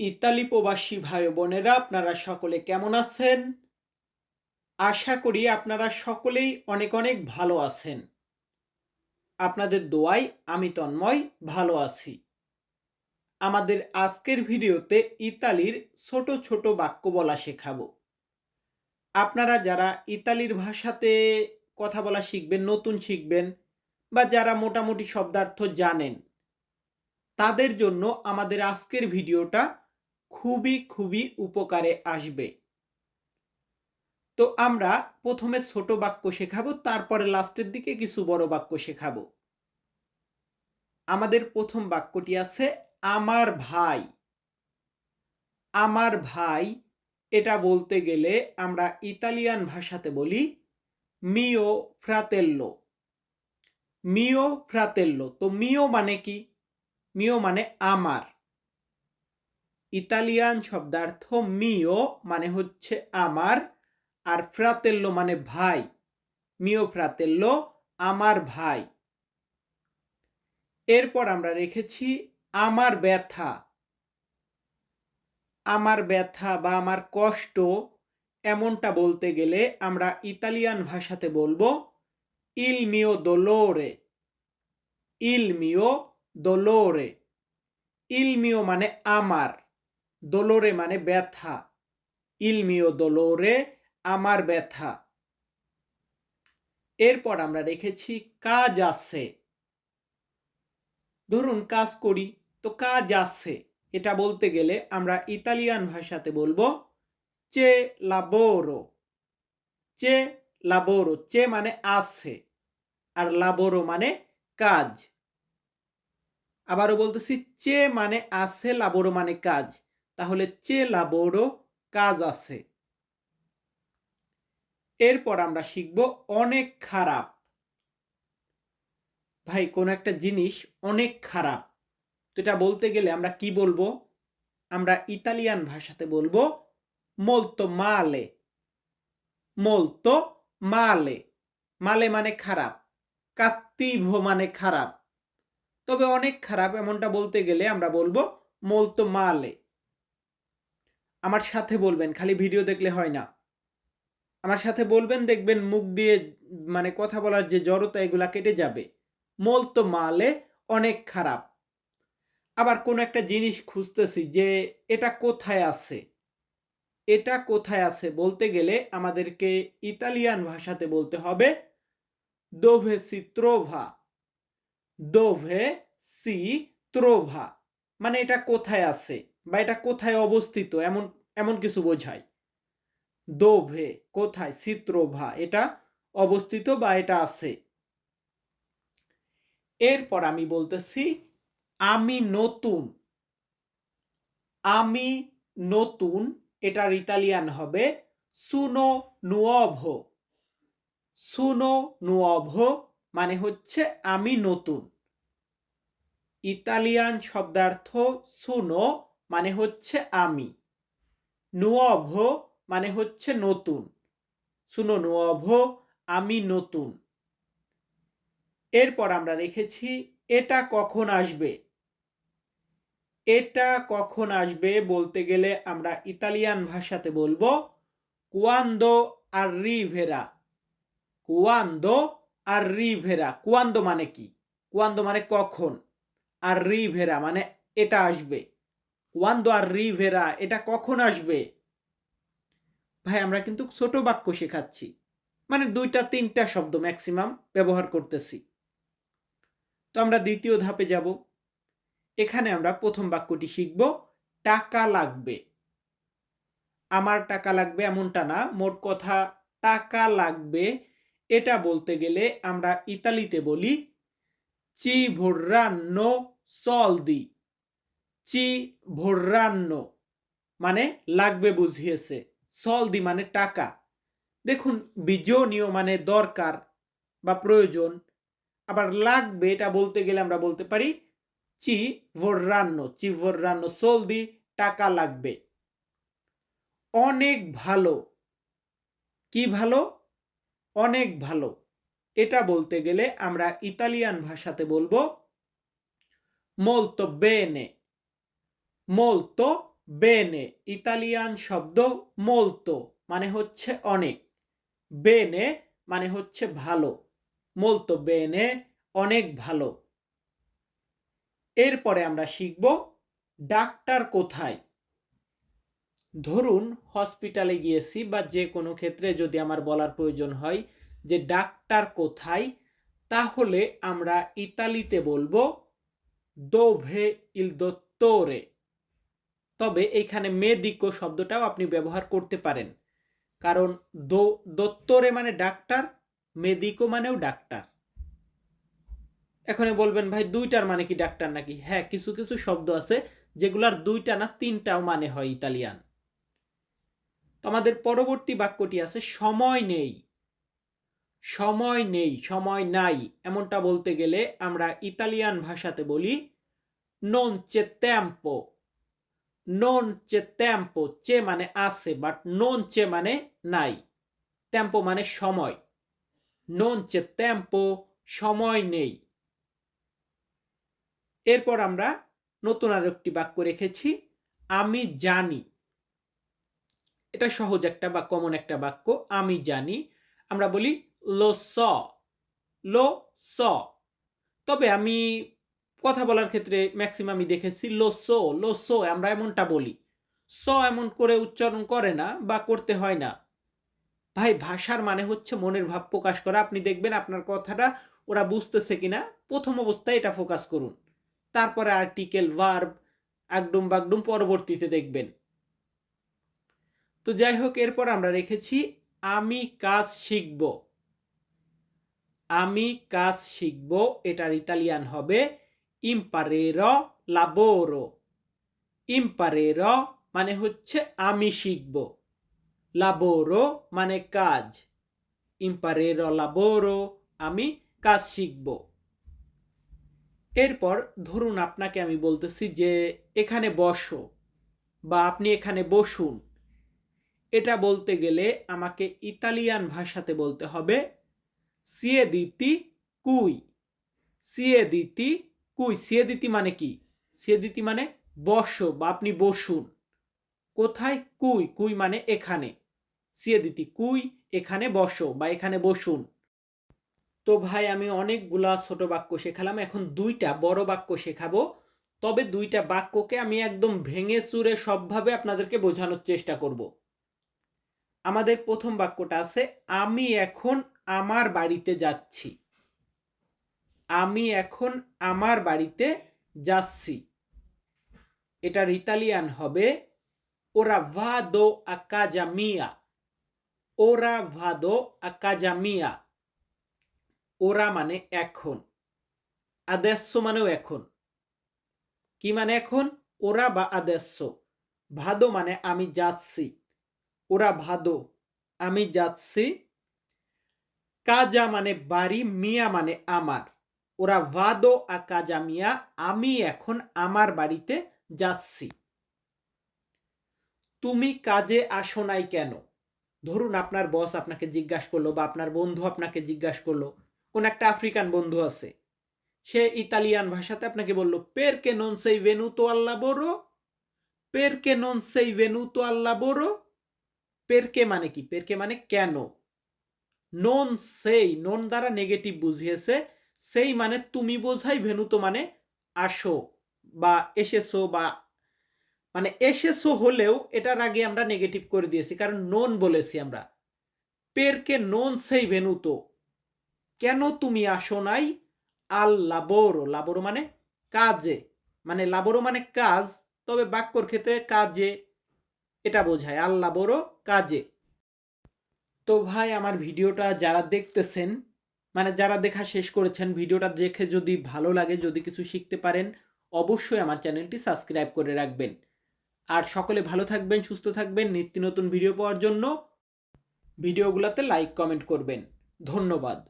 Italy প্রবাসী ভাই বোনেরা, আপনারা সকলে কেমন আছেন? আশা করি আপনারা সকলেই অনেক অনেক ভালো আছেন। আপনাদের দোয়াই আমি তন্ময়, ভালো আছি। আমাদের আজকের ভিডিওতে ইতালির ছোট ছোট বাক্য বলা শেখাবো। আপনারা যারা ইতালির ভাষাতে কথা বলা শিখবেন, নতুন শিখবেন, বা যারা মোটামুটি শব্দার্থ জানেন, তাদের জন্য আমাদের আজকের ভিডিওটা খুবই খুবই উপকারে আসবে। তো আমরা প্রথমে ছোট বাক্য শেখাবো, তারপরে লাস্টের দিকে কিছু বড় বাক্য শেখাবো। আমাদের প্রথম বাক্যটি আছে, আমার ভাই। আমার ভাই এটা বলতে গেলে আমরা ইতালিয়ান ভাষাতে বলি মিও ফ্রাতেল্লো মিও ফ্রাতেল্লো তো মিও মানে কি? মিও মানে আমার। ইতালিয়ান শব্দার্থ মিও মানে হচ্ছে আমার, আর ফ্রাতেল্লো মানে ভাই। মিও ফ্রাতেল্লো আমার ভাই। এরপর আমরা রেখেছি আমার ব্যথা। আমার ব্যথা বা আমার কষ্ট এমনটা বলতে গেলে আমরা ইতালিয়ান ভাষাতে বলব ইল মিও দোলোরে ইল মিও দোলোরে ইল মিও মানে আমার। দোলোরে মানে ব্যথা। ইলমিও দোলোরে আমার ব্যথা। এরপর আমরা রেখেছি কাজ আছে। ধরুন কাজ করি, তো কাজ আছে। এটা বলতে গেলে আমরা ইতালিয়ান ভাষাতে বলব চে লাবোরো চে লাবোরো চে মানে আছে আর লাবোরো মানে কাজ। আবারও বলতেছি চে মানে আছে লাবোরো মানে কাজ। তাহলে চে লাবোরো কাজ আছে। এরপর আমরা শিখব অনেক খারাপ। ভাই, কোন একটা জিনিস অনেক খারাপ। তো এটা বলতে গেলে আমরা কি বলব? আমরা ইতালিয়ান ভাষাতে বলব মোলতো মালে মোলতো মালে মালে মানে খারাপ কাত্তিভো মানে খারাপ। তবে অনেক খারাপ এমনটা বলতে গেলে আমরা বলব মোলতো মালে আমার সাথে বলবেন, খালি ভিডিও দেখলে হয় না। আমার সাথে বলবেন, দেখবেন মুখ দিয়ে মানে কথা বলার যে জড়তা, এগুলা কেটে যাবে। মোল তো মালে অনেক খারাপ। আবার কোন একটা জিনিস খুঁজতেছি যে এটা কোথায় আছে? এটা কোথায় আছে? বলতে গেলে আমাদেরকে ইতালিয়ান ভাষাতে বলতে হবে, দোভে সি ত্রোভা? দোভে সি ত্রোভা। মানে এটা কোথায় আছে? বা এটা কোথায় অবস্থিত? এমন এমন কিছু বোঝায়। দোভে, কোথায়? চিত্রভা, এটা অবস্থিত বা এটা আছে। এরপর আমি বলতেছি, আমি নতুন। আমি নতুন, এটার ইতালিয়ান হবে সুনো নুয়ভ সুনো নুয়ভ মানে হচ্ছে আমি নতুন। ইতালিয়ান শব্দার্থ সুনো মানে হচ্ছে আমি। নুয়ভ মানে হচ্ছে নতুন। শুনো নুয়ভ আমি নতুন। এরপর আমরা রেখেছি, এটা কখন আসবে? এটা কখন আসবে বলতে গেলে আমরা ইতালিয়ান ভাষাতে বলব কুয়ান্দো আর রিভেরা কুয়ান্দো আর রিভেরা কুয়ান্দো মানে কি? কুয়ান্দো মানে কখন? আর রিভেরা মানে এটা আসবে। কুয়ান্দো আর রিভেরা, এটা কখন আসবে? ভাই, আমরা কিন্তু ছোট বাক্য শেখাচ্ছি। মানে দুইটা, তিনটা শব্দ ম্যাক্সিমাম ব্যবহার করতেছি। তো আমরা দ্বিতীয় ধাপে যাব। এখানে আমরা প্রথম বাক্যটি শিখব, টাকা লাগবে। আমার টাকা লাগবে এমনটা না, মোট কথা, টাকা লাগবে। এটা বলতে গেলে আমরা ইতালিতে বলি চি ভোর্রান্ন সলদি চি ভোর্রান্ন। মানে লাগবে বুঝিয়েছে। সলদি মানে টাকা। দেখুন, বিজনীয় মানে দরকার বা প্রয়োজন। আবার লাগবে এটা বলতে গেলে আমরা বলতে পারি চি ভোর্রান্ন। চি ভোর্রান্ন সলদি টাকা লাগবে। অনেক ভালো। কি ভালো? অনেক ভালো। এটা বলতে গেলে আমরা ইতালিয়ান ভাষাতে বলব মোলতো বেনে মোলতো বেনে ইতালিয়ান শব্দ মোলতো মানে হচ্ছে অনেক। বেনে মানে হচ্ছে ভালো। মোলতো বেনে অনেক ভালো। এরপরে আমরা শিখব ডাক্তার কোথায়। ধরুন হসপিটালে গিয়েছি বা যে কোনো ক্ষেত্রে যদি আমার বলার প্রয়োজন হয় যে ডাক্তার কোথায়, তাহলে আমরা ইতালিতে বলব দোভে ইল দোত্তরে তবে এখানে মেদিকো শব্দটাও আপনি ব্যবহার করতে পারেন। কারণ দোত্তরে মানে ডাক্তার মেদিকো মানেও ডাক্তার। এখানে বলবেন, ভাই, দুইটার মানে কি ডাক্তার নাকি? হ্যাঁ কিছু কিছু শব্দ আছে, যেগুলার দুইটা না তিনটাও মানে হয় ইতালিয়ান। তো আমাদের পরবর্তী বাক্যটি আছে, সময় নেই। সময় নেই, সময় নাই। এমনটা বলতে গেলে আমরা ইতালিয়ান ভাষাতে বলি নন চে tempo নন চে tempo চে মানে আছে বাট নন চে মানে নাই tempo মানে সময় নন চে tempo সময় নেই এরপর আমরা নতুন আর একটি বাক্য রেখেছি আমি জানি এটা সহজ একটা বা কমন একটা বাক্য আমি জানি আমরা বলি লো স লো স তবে আমি কথা বলার ক্ষেত্রে ম্যাক্সিমামই দেখেছি লো সো লো সো, আমরা এমনটা বলি। স এমন করে উচ্চারণ করে না বা করতে হয় না। ভাই, ভাষার মানে হচ্ছে মনের ভাব প্রকাশ করা। আপনি দেখবেন আপনার কথাটা ওরা বুঝতেছে কিনা। প্রথম অবস্থায় এটা ফোকাস করুন। তারপরে আর্টিকেল ভার্ব একডুম বাগডুম পরবর্তীতে দেখবেন। তো যাই হোক, এরপর আমরা রেখেছি, আমি কাজ শিখব। আমি কাজ শিখব, এটার ইতালিয়ান হবে ইম্পারেরো লাবোরো ইম্পারেরো মানে হচ্ছে আমি শিখব লাবোরো মানে কাজ ইম্পারেরো লাবোরো আমি কাজ শিখব এরপর ধরুন আপনাকে আমি বলতেছি যে এখানে বসো বা আপনি এখানে বসুন এটা বলতে গেলে আমাকে ইতালিয়ান ভাষাতে বলতে হবে সিয়ে দিতি কুই সিয়ে দিতি কুই? সিয়ে দিতি মানে কি? দিতি মানে বসো বা আপনি বসুন। কোথায়? কুই। কুই মানে এখানে। সিয়ে দিতি কুই, এখানে বসো বা এখানে বসুন। তো ভাই, আমি অনেকগুলা ছোট বাক্য শেখালাম। এখন দুইটা বড় বাক্য শেখাবো। তবে দুইটা বাক্যকে আমি একদম ভেঙে চুরে সবভাবে আপনাদেরকে বোঝানোর চেষ্টা করব। আমাদের প্রথম বাক্যটা আছে, আমি এখন আমার বাড়িতে যাচ্ছি। আমি এখন আমার বাড়িতে যাচ্ছি। এটার ইতালিয়ান হবে। ওরা ভাদো আকাজা মিয়া ওরা ভাদো আকাজা মিয়া ওরা মানে এখন। আদেশ্য মানেও এখন। কি মানে এখন? ওরা বা আদেশ্য ভাদো মানে আমি যাচ্ছি। ওরা ভাদো, আমি যাচ্ছি। কাজা মানে বাড়ি, মিয়া মানে আমার। ওরা ভাদো আকা জামিয়া আমি এখন আমার বাড়িতে যাচ্ছি। তুমি কাজে আসো নাই কেন? ধরুন আপনার বস আপনাকে জিজ্ঞাসা করল বা আপনার বন্ধু আপনাকে জিজ্ঞাসা করল, কোন একটা আফ্রিকান বন্ধু আছে, সে ইতালিয়ান ভাষাতে আপনাকে বলল, পের কে নন সেই ভেনু তো আল্লাহ বড়ো? পের কে নন সেই ভেনু তো আল্লাহ পের কে মানে কি? পের কে মানে কেন? নন সেই, নন দ্বারা নেগেটিভ বুঝিয়েছে সেই মানে তুমি বোঝাই ভেনুতো মানে আসো বা এসেছ বা মানে এসেছ হলেও এটার আগে আমরা নেগেটিভ করে দিয়েছি, কারণ নন বলেছি আমরা। পেরকে নন সেই ভেনুতো কেন তুমি আসো নাই? আল লাবোরো লাবোরো মানে কাজে। মানে লাবোরো মানে কাজ, তবে বাক্যর ক্ষেত্রে কাজে, এটা বোঝায়। আল্লাহ বড় কাজে। তো ভাই, আমার ভিডিওটা যারা দেখতেছেন মানে যারা দেখা শেষ করেছেন, ভিডিওটা দেখে যদি ভালো লাগে, যদি কিছু শিখতে পারেন, অবশ্যই আমার চ্যানেলটি সাবস্ক্রাইব করে রাখবেন। আর সকলে ভালো থাকবেন, সুস্থ থাকবেন, নিত্য নতুন ভিডিও পাওয়ার জন্য। ভিডিওগুলোতে লাইক কমেন্ট করবেন। ধন্যবাদ।